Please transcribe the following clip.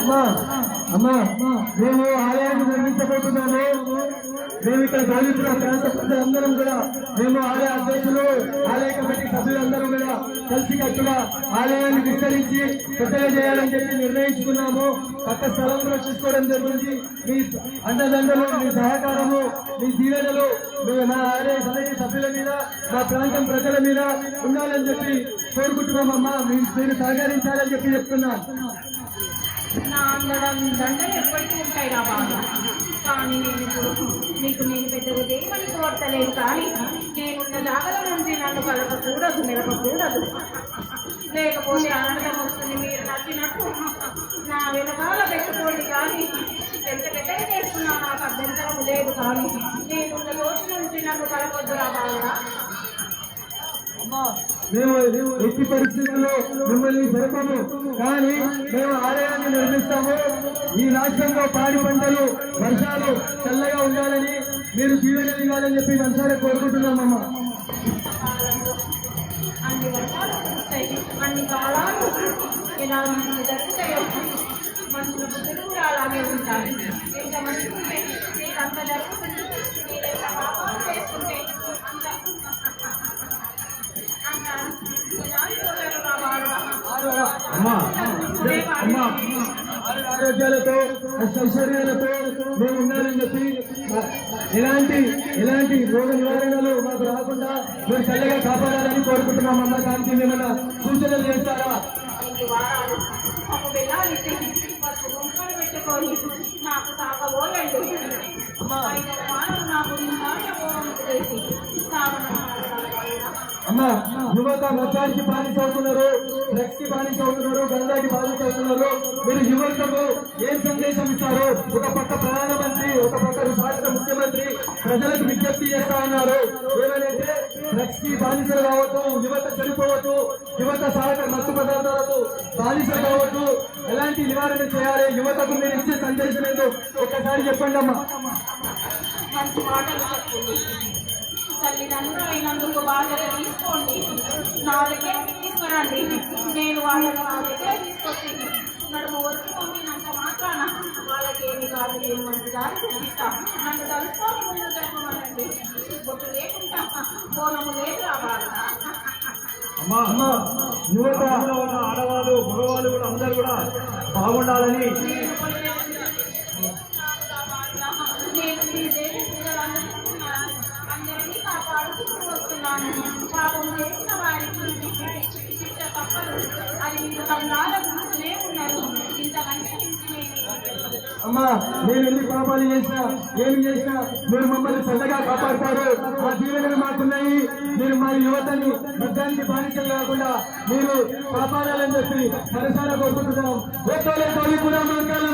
అమ్మా అమ్మా మేము ఆలయాన్ని నిర్మించబోతున్నాము. మేము ఇక్కడ దళితుల ప్రాంత ప్రజలందరం కూడా మేము ఆలయ అధ్యక్షులు ఆలయ కమిటీ సభ్యులందరూ కూడా కలిసి కట్టుగా ఆలయాన్ని విస్తరించి పెద్దగా చేయాలని చెప్పి నిర్ణయించుకున్నాము. పక్క స్థలం కూడా చూసుకోవడం జరిగింది. మీ అండదండలు మీ సహకారము మీ దీవెనలు మా ఆలయ కమిటీ సభ్యుల మీద మా ప్రాంతం ప్రజల మీద ఉండాలని చెప్పి కోరుకుంటున్నామమ్మా. మీరు సహకరించాలని చెప్పి చెప్తున్నాను. నా అందడం దండలు ఎప్పటికీ ఉంటాయి రా బాబు. కానీ నేను ఇప్పుడు మీకు నేను పెద్దగా దేవని కోరతలేదు కానీ నేనున్న జాగల నుంచి నన్ను కలపకూడదు నిలపకూడదు లేకపోతే ఆనందం వస్తుంది మీరు నచ్చినట్టు నా వెనకాల పెట్టుకోండి కానీ పెద్ద పెద్దగా చేసుకున్నా నాకు అభ్యంతరం లేదు కానీ నేనున్న రోజు నుంచి నన్ను కలపొద్దు రా బాగా మేము ఎట్టి పరిస్థితుల్లో మిమ్మల్ని జరపము కానీ మేము ఆలయాన్ని నిర్మిస్తాము. ఈ రాష్ట్రంలో పాడి పంటలు వర్షాలు చల్లగా ఉండాలని మీరు దీవెన ఇవ్వాలని చెప్పి మనసారా కోరుకుంటున్నామమ్మా కాలంలో అన్ని వర్షాలు కురుస్తాయి. అన్ని కాలాలు ఎలా మనకు జరుగుతాయో మనుషుల బుద్ధులు కూడా అలాగే ఉంటాయి ఎంత మంచి ఉంటే అంత జరుగుతుంది అమ్మా అమ్మా. ఆరోగ్యాలతో ఐశ్వర్యాలతో మేము ఉండాలని చెప్పి ఎలాంటి ఎలాంటి రోగ నివారణలు మాకు రాకుండా మీరు చల్లగా కాపాడాలని కోరుకుంటున్నామమ్మా దానికి ఏమైనా సూచనలు చేస్తారా? ఐదు వారాలు. అమ్మా యువత మద్యానికి బానిస అవుతున్నారు డ్రగ్స్కి బానిస అవుతున్నారు గంజాకి బానిస అవుతున్నారు మీరు యువతకు ఏం సందేశం ఇస్తారు? ఒక పక్క ప్రధానమంత్రి ఒక పక్క రాష్ట్ర ముఖ్యమంత్రి ప్రజలకు విజ్ఞప్తి చేస్తా ఉన్నారు ఏమనంటే డ్రగ్స్కి బానిసలు కావచ్చు యువత చనిపోవచ్చు యువత సహకార మత్తు పదార్థాలకు బానిసలు కావచ్చు ఎలాంటి నివారణ చేయాలి? యువతకు మీరు ఇచ్చే సందేశం ఏంటో ఒక్కసారి చెప్పండి అమ్మా తల్లిదండ్రులు అయినందుకు బాధ్యత తీసుకోండి. నా దగ్గర తీసుకురండి. నేను వాళ్ళని నా దగ్గర తీసుకొచ్చి నడుము ఒత్తుకొనినంత మాత్రాన వాళ్ళకి ఏమి కాదు నేను మంచి దారి చూపిస్తా. నన్ను తలుసుకొని ముందు జరగమనండి బొట్టు లేకుండా బోనము లేదు అమ్మా యువత ఉన్న ఆడవాళ్ళు మగవాళ్ళు కూడా అందరూ కూడా బాగుండాలని పాపం చేసిన వారికి శిక్ష తప్పదు అది ఉన్నారు ఇంతకంటే అమ్మా నేను ఎన్ని పాపాలు చేసినా ఏమి చేసినా మీరు మమ్మల్ని చల్లగా కాపాడతారు. మా దీవెనలు మాకున్నాయి. మీరు మా యువతని మద్యానికి బానిసలు కాకుండా మీరు కాపాడాలని చెప్పి మనసారా కోరుకుంటున్నాం. ఓటోలే తోలి కూడా మంగళ